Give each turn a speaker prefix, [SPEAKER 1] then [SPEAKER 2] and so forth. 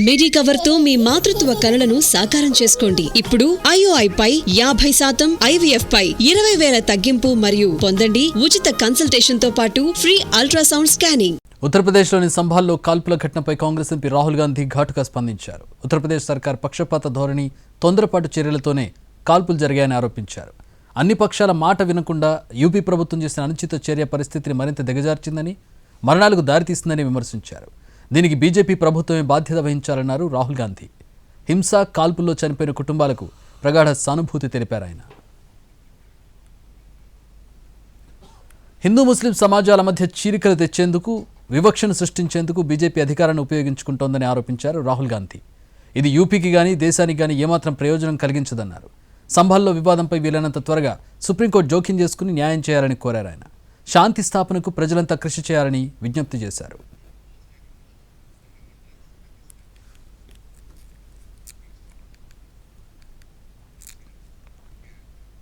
[SPEAKER 1] మిడి కవర్తో మీ మాతృత్వ కలలను సాకారం చేసుకోండి. ఇప్పుడు ఐఓఐ పై యాభై శాతం ఐవీఎఫ్ పై ఇరవై వేల తగ్గింపు మరియు పొందండి ఉచిత కన్సల్టేషన్తో పాటు ఫ్రీ అల్ట్రాసౌండ్ స్కానింగ్
[SPEAKER 2] ఉత్తరప్రదేశ్లోని సంభాల్లో కాల్పుల ఘటనపై కాంగ్రెస్ ఎంపీ రాహుల్ గాంధీ ఘాటుగా స్పందించారు. ఉత్తరప్రదేశ్ సర్కార్ పక్షపాత ధోరణి తొందరపాటు చర్యలతోనే కాల్పులు జరిగాయని ఆరోపించారు. అన్ని పక్షాల మాట వినకుండా యూపీ ప్రభుత్వం చేసిన అనుచిత చర్య పరిస్థితిని మరింత దిగజార్చిందని మరణాలకు దారితీస్తుందని విమర్శించారు. దీనికి బీజేపీ ప్రభుత్వమే బాధ్యత వహించాలన్నారు రాహుల్ గాంధీ. హింస కాల్పుల్లో చనిపోయిన కుటుంబాలకు ప్రగాఢ సానుభూతి తెలిపారు ఆయన. హిందూ ముస్లిం సమాజాల మధ్య చీలికలు తెచ్చేందుకు వివక్షను సృష్టించేందుకు బీజేపీ అధికారాన్ని ఉపయోగించుకుంటోందని ఆరోపించారు రాహుల్ గాంధీ. ఇది యూపీకి కానీ దేశానికి కానీ ఏమాత్రం ప్రయోజనం కలిగించదన్నారు. సంభాల్లో వివాదంపై వీలైనంత త్వరగా సుప్రీంకోర్టు జోక్యం చేసుకుని న్యాయం చేయాలని కోరారు ఆయన. శాంతి స్థాపనకు ప్రజలంతా కృషి చేయాలని విజ్ఞప్తి చేశారు.